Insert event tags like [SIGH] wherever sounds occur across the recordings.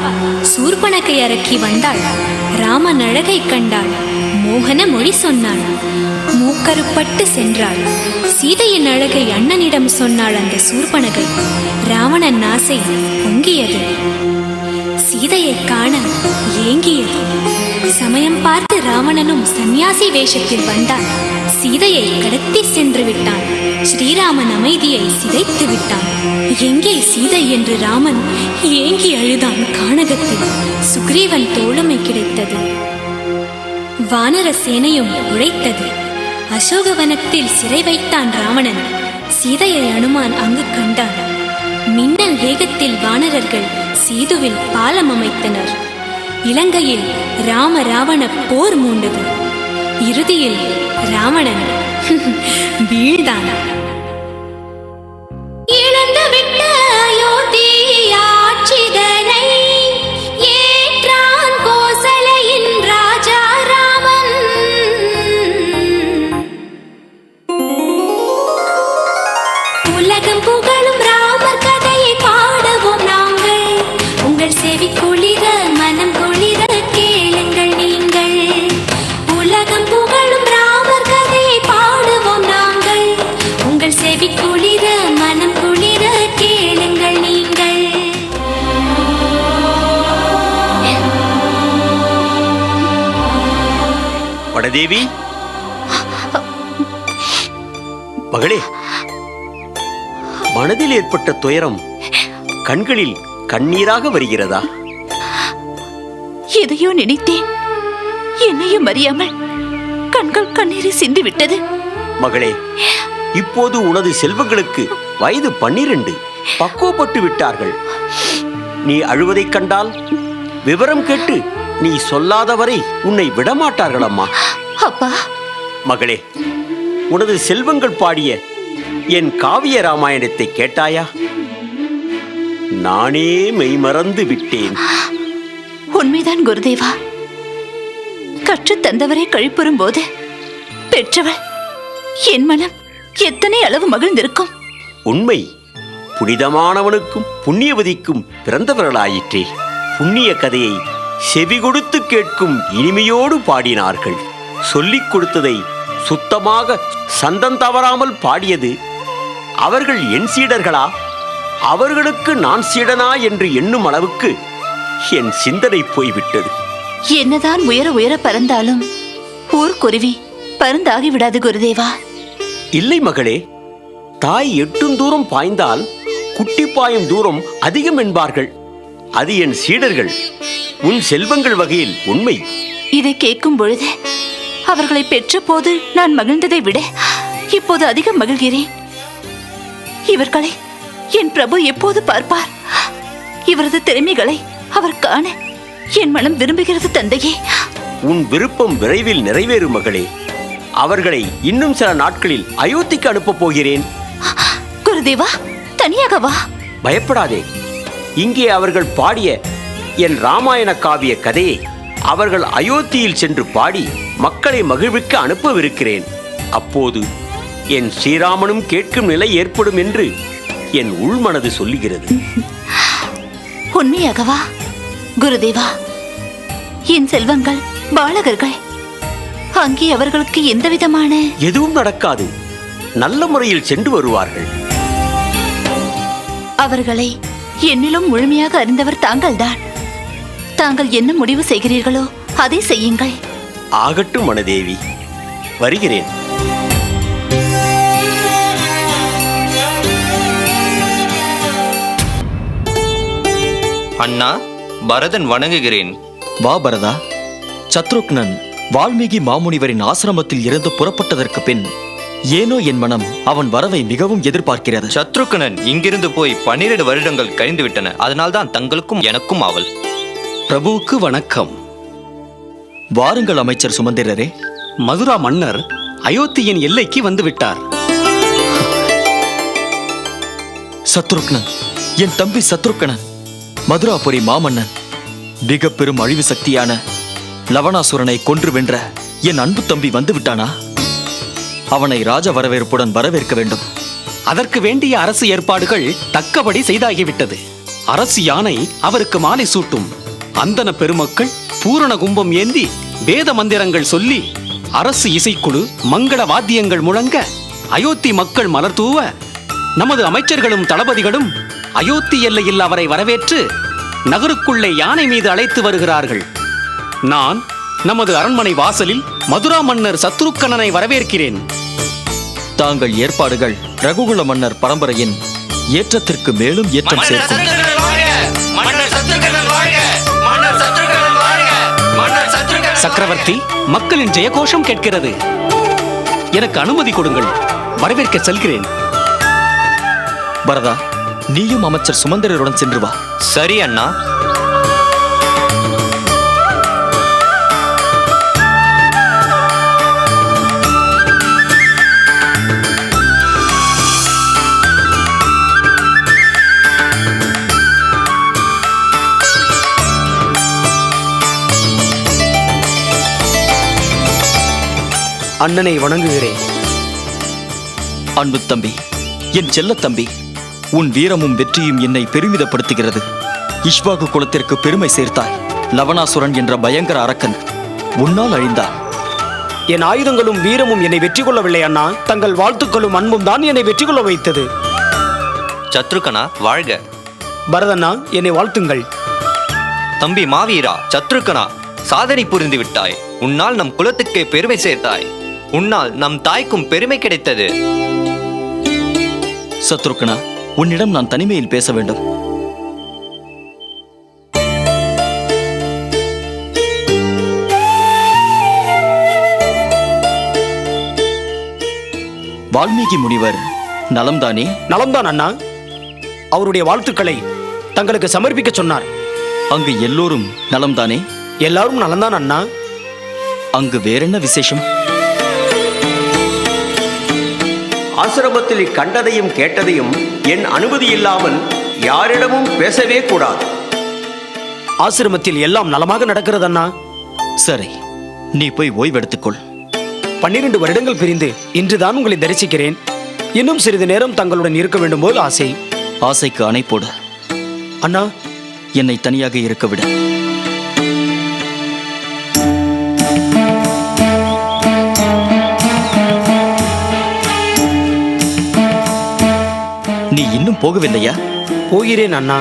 வந்தாள். சூர்பனகை அரக்கி வந்தாள். ராமன் அழகை கண்டாள். மோகன மொழி சொன்னாள். மூக்கருப்பட்டு சென்றாள். சீதையின் அழகை அண்ணனிடம் சொன்னாள் அந்த சூர்பனகை. ராவணன் ஆசை பொங்கியது. சீதையை காண ஏங்கியது. ராவணனும் சந்நியாசி வேஷத்தில் வந்தான். சீதையை கடத்தி சென்று விட்டான். ஸ்ரீராமன் அமைதியை சிதைத்து விட்டான். எங்கே சீதை என்று ராமன் ஏங்கி அழுதான் கானகத்தில். சுக்ரீவன் தோழமை கிடைத்தது. வானர சேனையும் உழைத்தது. அசோகவனத்தில் சிறை வைத்தான் ராவணன். சீதையை அனுமான் அங்கு கண்டான். மின்னல் வேகத்தில் வானரர்கள் சீதுவில் பாலம் அமைத்தனர். இலங்கையில் ராம ராவண போர் மூண்டது. இறுதியில் ராவணன் [LAUGHS] வீழ்ந்தான் வடதேவி? மகளே மனதில் ஏற்பட்ட துயரம் கண்களில் கண்ணீராக வருகிறதா? எதையோ நினைத்தேன். என்னையும் அறியாமல் கண்கள் கண்ணீரை சிந்தி விட்டது மகளே இப்போது உனது செல்வங்களுக்கு வயது பன்னிரண்டு. பக்குவப்பட்டு விட்டார்கள். நீ அழுவதைக் கண்டால் விவரம் கேட்டு நீ சொல்லாதவரை உன்னை விடமாட்டார்கள் அம்மா அப்பா. மகளே உனது செல்வங்கள் பாடிய என் காவிய ராமாயணத்தை கேட்டாயா? நானே மெய்மறந்து விட்டேன். உண்மைதான் குருதேவா. கற்றுத் தந்தவரை கழிப்புறும் போது பெற்றவள் என் மனம் எத்தனை அளவு மகிழ்ந்திருக்கும். உண்மை புனிதமானவனுக்கும் புண்ணியவதிக்கும் பிறந்தவர்களாயிற்றே. புண்ணிய கதையை செவி கொடுத்து கேட்கும் இனிமையோடு பாடினார்கள். சொல்லிக் கொடுத்ததை சுத்தமாக சந்தம் தவறாமல் பாடியது அவர்கள் என் சீடர்களா? அவர்களுக்கு நான் சீடனா? என்று எண்ணும் அளவுக்கு என் சிந்தனை போய்விட்டது. என்னதான் உயர உயர பறந்தாலும் ஊர்க்குருவி பருந்தாகி விடாது குருதேவா. இல்லை மகளே தாய் எட்டும் தூரம் பாய்ந்தால் குட்டி பாயும் தூரம் அதிகம் என்பார்கள். அது என் சீடர்கள். உன் செல்வங்கள் வகையில் உண்மை. இதை கேட்கும் பொழுது அவர்களை பெற்ற போது நான் மகிழ்ந்ததை விட இப்போது அதிகம் மகிழ்கிறேன். இவர்களை என் பிரபு எப்போது பார்ப்பார்? இவரது திறமைகளை அவர் காண என் மனம் விரும்புகிறது தந்தையே. உன் விருப்பம் விரைவில் நிறைவேறும் மகளே. அவர்களை இன்னும் சில நாட்களில் அயோத்திக்கு அனுப்பப் போகிறேன். குருதேவா தனியாக வா. பயப்படாதே. இங்கே அவர்கள் பாடிய என் ராமாயண காவிய கதையை அவர்கள் அயோத்தியில் சென்று பாடி மக்களை மகிழ்விக்க அனுப்பவிருக்கிறேன். அப்போது என் ஸ்ரீராமனும் கேட்கும் நிலை ஏற்படும் என்று என் உள்மனது சொல்லுகிறது. உண்மையாகவா? குருதேவா என் செல்வங்கள் பாலகர்கள் அங்கே அவர்களுக்கு எந்த விதமான எதுவும் நடக்காது. நல்ல முறையில் சென்று வருவார்கள். அவர்களை என்னிலும் முழுமையாக அறிந்தவர் தாங்கள்தான். தாங்கள் என்ன முடிவு செய்கிறீர்களோ அதை செய்யுங்கள். ஆகட்டும் மனதேவி. வருகிறேன். அண்ணா பரதன் வணங்குகிறேன். வா பரதா. சத்ருக்னன் வால்மீகி மாமுனிவரின் ஆசிரமத்தில் இருந்து புறப்பட்டதற்கு பின் ஏனோ என் மனம் அவன் வரவை மிகவும் எதிர்பார்க்கிறது. சத்ருக்கனன் இங்கிருந்து போய் பன்னிரண்டு வருடங்கள் கழிந்து விட்டன. அதனால்தான் தங்களுக்கும் எனக்கும் ஆவல். பிரபுவுக்கு வணக்கம். வாருங்கள் அமைச்சர் சுமந்திரரே. மதுரா மன்னர் அயோத்தியின் எல்லைக்கு வந்து விட்டார். சத்ருக்னன் என் தம்பி சத்ருக்கனன் மதுராபுரி மாமன்னன் மிக பெரும் அழிவு சக்தியான லவணாசுரனை கொன்று வென்ற என் அன்பு தம்பி வந்து விட்டானா? அவனை ராஜ வரவேற்புடன் வரவேற்க வேண்டும். அதற்கு வேண்டிய அரசு ஏற்பாடுகள் தக்கபடி செய்தாகிவிட்டது. அரசு யானை அவருக்கு மாலை சூட்டும். அந்தன பெருமக்கள் பூரண கும்பம் ஏந்தி வேத மந்திரங்கள் சொல்லி அரசு இசைக்குழு மங்கள வாத்தியங்கள் முழங்க அயோத்தி மக்கள் மலர் தூவ நமது அமைச்சர்களும் தளபதிகளும் அயோத்தி எல்லையில் அவரை வரவேற்று நகருக்குள்ளே யானை மீது அழைத்து வருகிறார்கள். நான் நமது அரண்மனை வாசலில் மதுரா மன்னர் சத்ருக்கணனை வரவேற்கிறேன். தாங்கள் ஏற்பாடுகள் ரகுகுல மன்னர் பரம்பரையின் ஏற்றத்திற்கு மேலும் ஏற்றம் சேர்க்கும். சக்கரவர்த்தி மக்களின் ஜெயகோஷம் கேட்கிறது. எனக்கு அனுமதி கொடுங்கள். வரவேற்க செல்கிறேன். பரதா நீயும் அமைச்சர் சுமந்திரருடன் சென்று வா. சரி அண்ணா. அண்ணனை வணங்குகிறேன். அன்பு தம்பி என் செல்ல தம்பி உன் வீரமும் வெற்றியும் என்னை பெருமிதப்படுத்துகிறது. இஷ்வாகு குலத்திற்கு பெருமை சேர்த்தாய். லவணாசுரன் என்ற பயங்கர அரக்கன் உன்னால் அழிந்தான். என் ஆயுதங்களும் வீரமும் என்னை வெற்றி கொள்ளவில்லை அண்ணா. தங்கள் வாழ்த்துக்களும் அன்பும் தான் என்னை வெற்றி கொள்ள வைத்தது. சத்ருகனா வாழ்க. பரதண்ணா என்னை வாழ்த்துங்கள். தம்பி மாவீரா சத்ருகனா சாதனை புரிந்து விட்டாய் உன்னால் நம் குலத்துக்கே பெருமை சேர்த்தாய். உன்னால் நம் தாய்க்கும் பெருமை கிடைத்தது. சத்ருக்கனா உன்னிடம் நான் தனிமையில் பேச வேண்டும். வால்மீகி முனிவர் நலம்தானே? நலம்தான் அண்ணா. அவருடைய வாழ்த்துக்களை தங்களுக்கு சமர்ப்பிக்க சொன்னார். அங்கு எல்லோரும் நலம்தானே? எல்லாரும் நலம்தான் அண்ணா. அங்கு வேறென்ன விசேஷம்? ஆசிரமத்தில் கண்டதையும் கேட்டதையும் என் அனுமதி இல்லாமல் யாரிடமும் பேசவே கூடாது. ஆசிரமத்தில் எல்லாம் நலமாக நடக்கிறது அண்ணா. சரி நீ போய் ஓய்வெடுத்துக்கொள். பன்னிரண்டு வருடங்கள் பிரிந்து இன்றுதான் உங்களை தரிசிக்கிறேன். இன்னும் சிறிது நேரம் தங்களுடன் இருக்க வேண்டும் போல் ஆசை. ஆசைக்கு அணை போடு. அண்ணா. என்னை தனியாக இருக்க விடு. இன்னும் போகவில்லையா? போகிறேன் அண்ணா.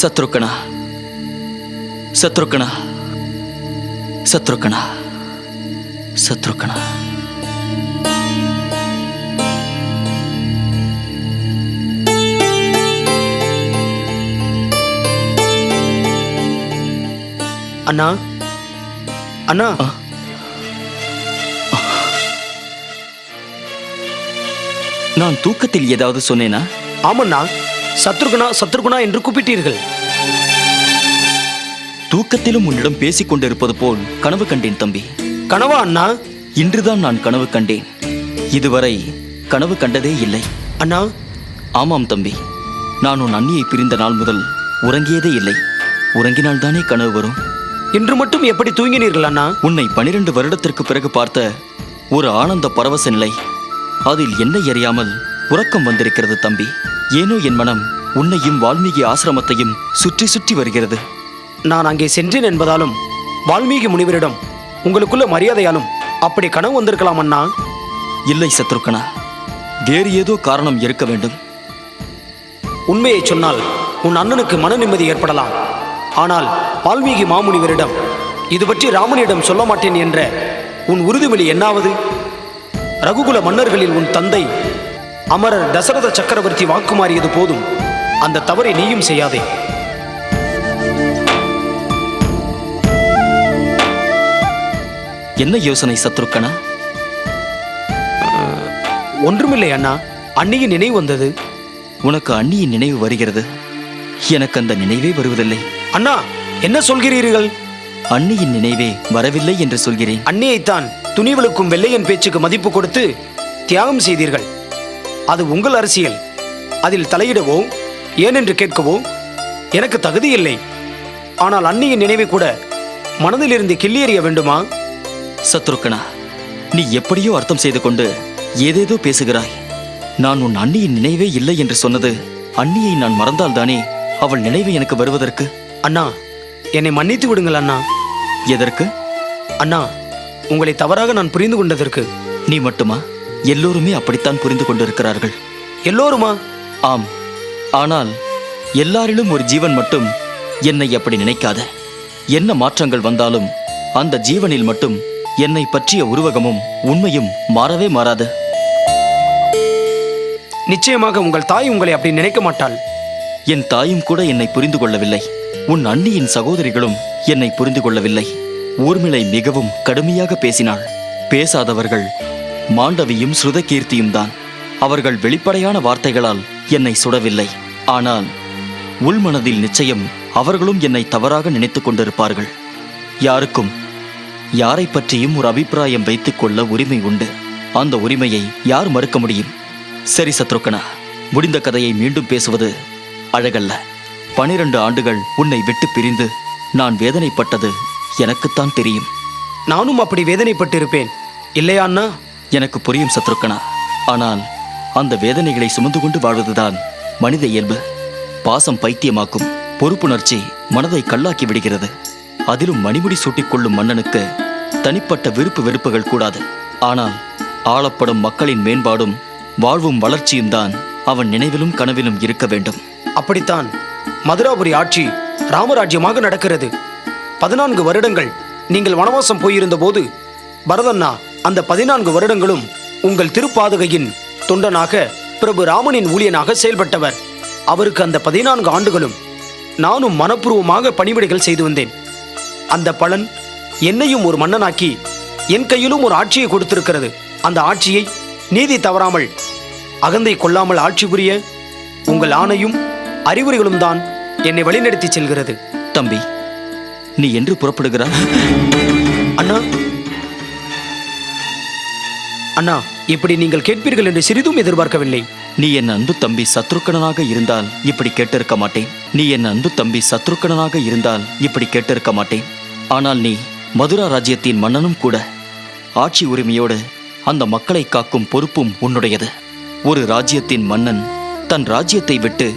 சத்ருக்கணா சத்ருக்கணா சத்ருக்கணா சத்ருக்கணா அண்ணா? அண்ணா. நான் தூக்கத்தில் ஏதாவது சொன்னேனா? ஆமண்ணா. சத்ருகுணா சத்ருகுணா என்று கூப்பிட்டீர்கள். தூக்கத்திலும் உன்னிடம் பேசிக் கொண்டிருப்பது போல் கனவு கண்டேன் தம்பி. கனவா அண்ணா? இன்றுதான் நான் கனவு கண்டேன். இதுவரை கனவு கண்டதே இல்லை. அண்ணா? ஆமாம் தம்பி. நான் உன் அண்ணியை பிரிந்த நாள் முதல் உறங்கியதே இல்லை. உறங்கினால்தானே கனவு வரும். இன்று மட்டும் எப்படி தூங்கினீர்கள் அண்ணா? உன்னை பனிரெண்டு வருடத்திற்கு பிறகு பார்த்த ஒரு ஆனந்த பரவச நிலை. அதில் என்னை அறியாமல் உறக்கம் வந்திருக்கிறது தம்பி. ஏனோ என் மனம் உன்னையும் வால்மீகி ஆசிரமத்தையும் சுற்றி சுற்றி வருகிறது. நான் அங்கே சென்றேன் என்பதாலும் வால்மீகி முனிவரிடம் உங்களுக்குள்ள மரியாதையாலும் அப்படி கனவு வந்திருக்கலாம் அண்ணா. இல்லை சத்ருக்கனா வேறு ஏதோ காரணம் இருக்க வேண்டும். உண்மையை சொன்னால் உன் அண்ணனுக்கு மன நிம்மதி ஏற்படலாம். ஆனால் வால்மீகி மாமுனிவரிடம் இது பற்றி ராமனிடம் சொல்ல மாட்டேன் என்ற உன் உறுதிமொழி என்னாவது? ரகுகுல மன்னர்களில் உன் தந்தை அமரர் தசரத சக்கரவர்த்தி வாக்குமாறியது போதும். அந்த தவறை நீயும் செய்யாதே. என்ன யோசனை சத்ருக்கனா? ஒன்றுமில்லை அண்ணா. அன்னியின் நினைவு வந்தது. உனக்கு அண்ணியின் நினைவு வருகிறது? எனக்கு அந்த நினைவே வருவதில்லை. அண்ணா என்ன சொல்கிறீர்கள்? அன்னியின் நினைவே வரவில்லை என்று சொல்கிறேன். அன்னியைத்தான் துணிவலுக்கும் வெள்ளையன் பேச்சுக்கு மதிப்பு கொடுத்து தியாகம் செய்தீர்கள். அது உங்கள் அரசியல். அதில் தலையிடவோ ஏனென்று கேட்கவோ எனக்கு தகுதி இல்லை ஆனால் அன்னியின் நினைவை கூட மனதிலிருந்து கிள்ளியறிய வேண்டுமா? சத்ருக்கனா நீ எப்படியோ அர்த்தம் செய்து கொண்டு ஏதேதோ பேசுகிறாய். நான் உன் அண்ணியின் நினைவே இல்லை என்று சொன்னது அண்ணியை நான் மறந்தால்தானே அவள் நினைவு எனக்கு வருவதற்கு? அண்ணா என்னை மன்னித்து விடுங்கள் அண்ணா. எதற்கு? அண்ணா உங்களை தவறாக நான் புரிந்து கொண்டதற்கு. நீ மட்டுமா? எல்லோருமே அப்படித்தான் புரிந்து கொண்டிருக்கிறார்கள். எல்லோருமா? ஆம். ஆனால் எல்லாரிலும் ஒரு ஜீவன் மட்டும் என்னை அப்படி நினைக்காத. என்ன மாற்றங்கள் வந்தாலும் அந்த ஜீவனில் மட்டும் என்னை பற்றிய உருவகமும் உண்மையும் மாறவே மாறாது. நிச்சயமாக உங்கள் தாய் உங்களை அப்படி நினைக்க மாட்டாள். என் தாயும் கூட என்னை புரிந்து கொள்ளவில்லை. உன் அண்ணியின் சகோதரிகளும் என்னை புரிந்து கொள்ளவில்லை. ஊர்மிளை மிகவும் கடுமையாக பேசினாள். பேசாதவர்கள் மாண்டவியும் ஸ்ருதகீர்த்தியும் தான். அவர்கள் வெளிப்படையான வார்த்தைகளால் என்னை சுடவில்லை. ஆனால் உள்மனதில் நிச்சயம் அவர்களும் என்னை தவறாக நினைத்துக் கொண்டிருப்பார்கள். யாருக்கும் யாரை பற்றியும் ஒரு அபிப்பிராயம் வைத்துக் கொள்ள உரிமை உண்டு. அந்த உரிமையை யார் மறுக்க முடியும்? சரி சத்ருக்கனா முடிந்த கதையை மீண்டும் பேசுவது அழகல்ல. பனிரெண்டு ஆண்டுகள் உன்னை விட்டு பிரிந்து நான் வேதனைப்பட்டது எனக்குத்தான் தெரியும். நானும் அப்படி வேதனைப்பட்டிருப்பேன். இல்லையா அண்ணா? எனக்கு புரியும் சத்ருக்கனா. ஆனால் அந்த வேதனைகளை சுமந்து கொண்டு வாழ்வதுதான் மனித இயல்பு. பாசம் பைத்தியமாக்கும் பொறுப்புணர்ச்சி மனதை கல்லாக்கி விடுகிறது. அதிலும் மணிமுடி சூட்டிக்கொள்ளும் மன்னனுக்கு தனிப்பட்ட விருப்பு வெறுப்புகள் கூடாது. ஆனால் ஆளப்படும் மக்களின் மேம்பாடும் வாழ்வும் வளர்ச்சியும் தான் அவன் நினைவிலும் கனவிலும் இருக்க வேண்டும். அப்படித்தான் மதுராபுரி ஆட்சி ராமராஜ்யமாக நடக்கிறது. பதினான்கு வருடங்கள் நீங்கள் வனவாசம் போயிருந்த போது பரதண்ணா அந்த பதினான்கு வருடங்களும் உங்கள் திருப்பாதுகையின் தொண்டனாக பிரபு ராமனின் ஊழியனாக செயல்பட்டவர். அவருக்கு அந்த பதினான்கு ஆண்டுகளும் நானும் மனப்பூர்வமாக பணிவிடைகள் செய்து வந்தேன். அந்த பலன் என்னையும் ஒரு மன்னனாக்கி என் கையிலும் ஒரு ஆட்சியை கொடுத்திருக்கிறது. அந்த ஆட்சியை நீதி தவறாமல் அகந்தை கொள்ளாமல் ஆட்சி புரிய உங்கள் ஆணையும் அறிவுரைகளும் தான் என்னை வழிநடத்தி செல்கிறது. தம்பி நீ என்று புறப்படுகிறாய்? அண்ணா அண்ணா இப்படி நீங்கள் கேட்பீர்கள் என்று சிறிதும் எதிர்பார்க்கவில்லை. நீ என் அன்பு தம்பி சத்ருக்கணனாக இருந்தால் இப்படி கேட்டிருக்க மாட்டேன். நீ என் அன்பு தம்பி சத்ருக்கணனாக இருந்தால் இப்படி கேட்டிருக்க மாட்டேன். ஆனால் நீ மதுரா ராஜ்யத்தின் மன்னனும் கூட. ஆட்சி உரிமையோடு அந்த மக்களை காக்கும் பொறுப்பும் உன்னுடையது. ஒரு ராஜ்யத்தின் மன்னன் தன் ராஜ்யத்தை விட்டு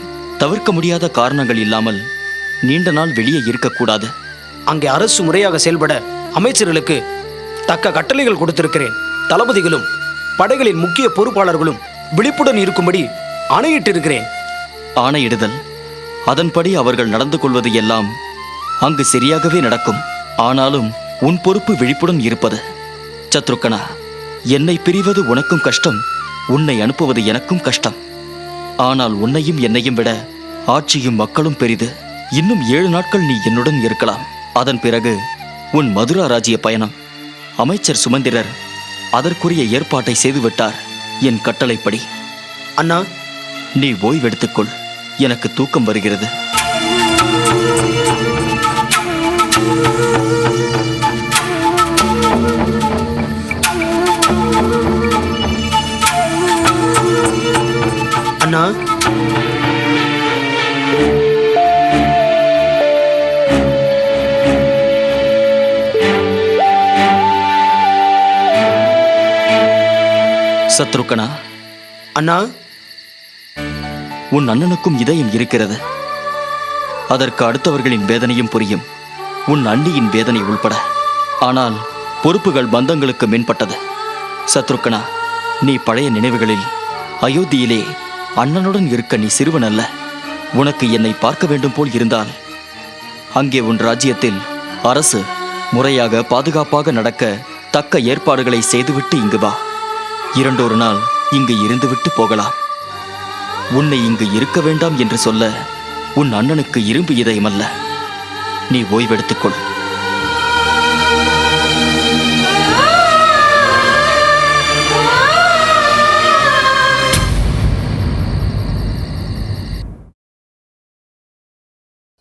தவிர்க்க முடியாத காரணங்கள் இல்லாமல் நீண்ட நாள் வெளியே இருக்கக்கூடாது. அங்கே அரசு முறையாக செயல்பட அமைச்சர்களுக்கு தக்க கட்டளைகள் கொடுத்திருக்கிறேன். தளபதிகளும் படைகளின் முக்கிய பொறுப்பாளர்களும் விழிப்புடன் இருக்கும்படி ஆணையிட்டிருக்கிறேன். ஆணையிடுதல் அதன்படி அவர்கள் நடந்து கொள்வது எல்லாம் அங்கு சரியாகவே நடக்கும். ஆனாலும் உன் பொறுப்பு விழிப்புடன் இருப்பது. சத்ருக்கனா என்னை பிரிவது உனக்கும் கஷ்டம் உன்னை அனுப்புவது எனக்கும் கஷ்டம். ஆனால் உன்னையும் என்னையும் விட ஆட்சியும் மக்களும் பெரிது. இன்னும் ஏழு நாட்கள் நீ என்னுடன் இருக்கலாம். அதன் பிறகு உன் மதுரா ராஜ்ய பயணம். அமைச்சர் சுமந்திரர் அதற்குரிய ஏற்பாட்டை செய்துவிட்டார். என் கட்டளைப்படி. அண்ணா. நீ ஓய்வெடுத்துக்கொள். எனக்கு தூக்கம் வருகிறது. அண்ணா. சத்ருக்கனா? அண்ணா? உன் அண்ணனுக்கும் இதயம் இருக்கிறது. அதற்கு அடுத்தவர்களின் வேதனையும் புரியும். உன் அண்ணியின் வேதனை உள்பட. ஆனால் பொறுப்புகள் பந்தங்களுக்கு மேம்பட்டது சத்ருக்கனா நீ பழைய நினைவுகளில் அயோத்தியிலே அண்ணனுடன் இருக்க நீ சிறுவன் அல்ல. உனக்கு என்னை பார்க்க வேண்டும் போல் இருந்தால் அங்கே உன் ராஜ்யத்தில் அரசு முறையாக பாதுகாப்பாக நடக்க தக்க ஏற்பாடுகளை செய்துவிட்டு இங்கு வா. இரண்டொரு நாள் இங்கு இருந்துவிட்டு போகலாம். உன்னை இங்கு இருக்க வேண்டாம் என்று சொல்ல உன் அண்ணனுக்கு இரும்பு இதயமல்ல. நீ ஓய்வெடுத்துக்கொள்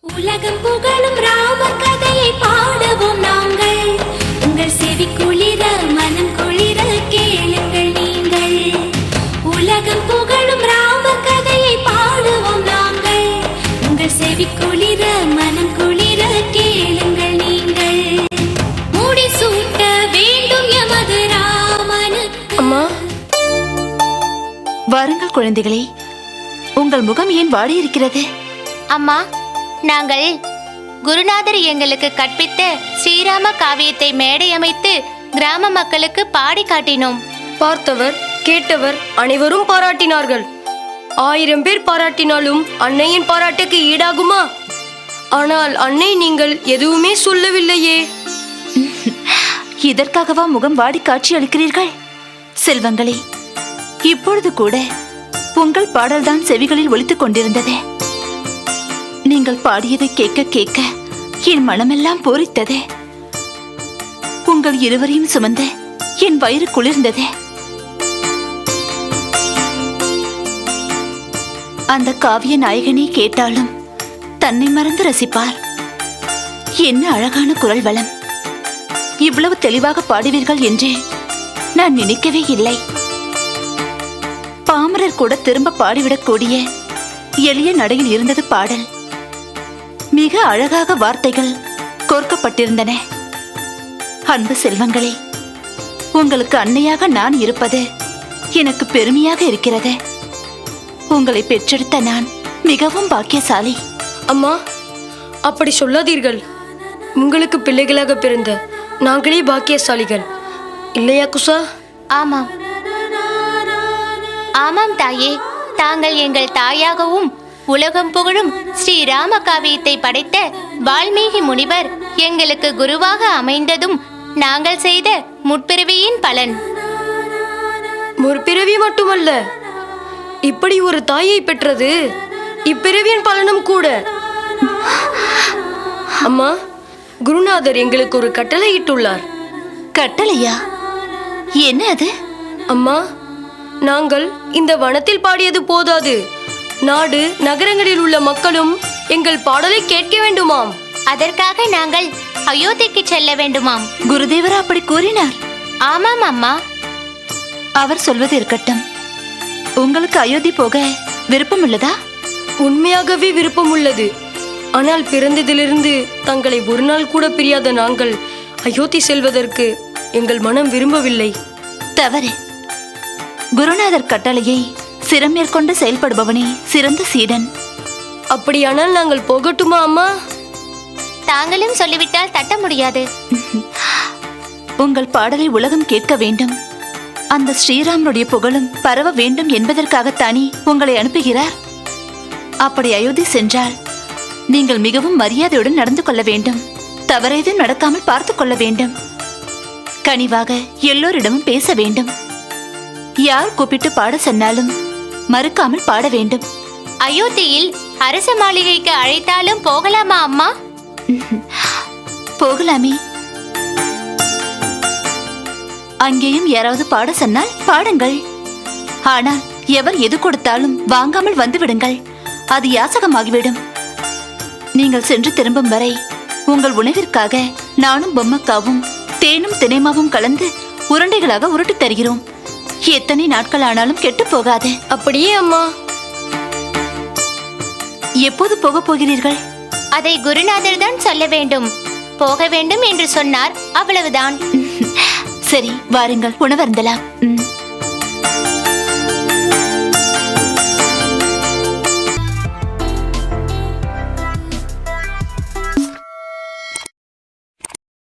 உலகம் குழந்தைகளே உங்கள் முகம் ஏன் வாடியிருக்கிறது? அம்மா நாங்கள் குருநாதர் எங்களுக்கு கற்பித்த ஸ்ரீராம காவியத்தை மேடை அமைத்து கிராம மக்களுக்கு பாடி காட்டினோம். பார்த்தவர் கேட்டவர் அனைவரும் பாராட்டினார்கள். ஆயிரம் பேர் பாராட்டினாலும் அன்னையின் பாராட்டுக்கு ஈடாகுமா? ஆனால் அன்னை நீங்கள் எதுவுமே சொல்லவில்லையே. இதற்காகவா முகம் வாடி காட்சி அளிக்கிறீர்கள்? செல்வங்களே இப்பொழுது கூட உங்கள் பாடல்தான் செவிகளில் ஒழித்துக் கொண்டிருந்தது. நீங்கள் பாடியதை கேட்க கேட்க என் மனமெல்லாம் பூரித்ததே உங்கள் இருவரையும் சுமந்த என் வயிறு குளிர்ந்தது. அந்த காவிய நாயகனே கேட்டாலும் தன்னை மறந்து ரசிப்பார். என்ன அழகான குரல் வளம். இவ்வளவு தெளிவாக பாடுவீர்கள் என்று நான் நினைக்கவே இல்லை. பாமரர் கூட திரும்ப பாடிவிடக்கூடிய எளிய நடையில் இருந்தது பாடல். மிக அழகாக வார்த்தைகள் கோர்க்கப்பட்டிருந்தன. அன்பு செல்வங்களே உங்களுக்கு அன்னையாக நான் இருப்பது எனக்கு பெருமையாக இருக்கிறது. உங்களை பெற்றெடுத்த நான் மிகவும் பாக்கியசாலி. அம்மா அப்படி சொல்லாதீர்கள். உங்களுக்கு பிள்ளைகளாக பிறந்த நாங்களே பாக்கியசாலிகள். இல்லையா குசா? ஆமாம். ஆமாம் தாயே. தாங்கள் எங்கள் தாயாகவும் உலகம் புகழும் ஸ்ரீராம காவியத்தை படைத்த வால்மீகி முனிவர் எங்களுக்கு குருவாக அமைந்ததும் நாங்கள் செய்த முற்பிறவியின் பலன். முற்பிறவி மட்டுமல்ல இப்படி ஒரு தாயை பெற்றது இப்பிறவியின் பலனும் கூட. அம்மா குருநாதர் எங்களுக்கு ஒரு கட்டளை இட்டுள்ளார் கட்டளையா? என்ன அது? அம்மா நாங்கள் இந்த வனத்தில் பாடியது போதாது. நாடு நகரங்களில் உள்ள மக்களும் எங்கள் பாடலை கேட்க வேண்டுமாம். அதற்காக நாங்கள் அயோத்திக்கு செல்ல வேண்டுமாம். குருதேவரா அப்படி கூறினார். ஆமாம் அம்மா. அவர் சொல்வது இருக்கட்டும். உங்களுக்கு அயோத்தி போக விருப்பம் உள்ளதா உண்மையாகவே விருப்பம் உள்ளது ஆனால் பிறந்ததிலிருந்து தங்களை ஒரு நாள் கூட பிரியாத நாங்கள் அயோத்தி செல்வதற்கு எங்கள் மனம் விரும்பவில்லை. தவறு. குருநாதர் கட்டளையை சிரம் மேற்கொண்டு செயல்படுபவனே சிறந்த சீடன். அப்படியானால் நாங்கள் போகட்டுமா அம்மா? தாங்களும் சொல்லிவிட்டால் தட்ட முடியாது. உங்கள் பாடலை உலகம் கேட்க வேண்டும். அந்த ஸ்ரீராமனுடைய புகழும் பரவ வேண்டும் என்பதற்காகத்தானே உங்களை அனுப்புகிறார். அப்படி அயோத்தி சென்றால் நீங்கள் மிகவும் மரியாதையுடன் நடந்து கொள்ள வேண்டும். தவறேதும் நடக்காமல் பார்த்து கொள்ள வேண்டும். கனிவாக எல்லோரிடமும் பேச வேண்டும். யார் கூப்பிட்டு பாட சொன்னாலும் மறுக்காமல் பாட வேண்டும். அயோத்தியில் அரச மாளிகைக்கு அழைத்தாலும் போகலாமா அம்மா? போகலாமே. அங்கேயும் யாராவது பாட சொன்னால் பாடுங்கள். ஆனால் எவர் எது கொடுத்தாலும் வாங்காமல் வந்து விடுங்கள். அது யாசகமாகிவிடும். நீங்கள் சென்று திரும்பும் வரை உங்கள் உணவிற்காக நானும் பொம்மக்காவும் தேனும் தினைமாவும் கலந்து உருண்டைகளாக உருட்டித் தருகிறோம். எத்தனை நாட்கள் ஆனாலும் கெட்டு போகாது. அப்படியே அம்மா. எப்போது போகப் போகிறீர்கள்? அதை குருநாதர் தான் சொல்ல வேண்டும். போக வேண்டும் என்று சொன்னார். அவ்வளவுதான். [LAUGHS] சரி வாருங்கள் உணவருந்தலாம். ம்.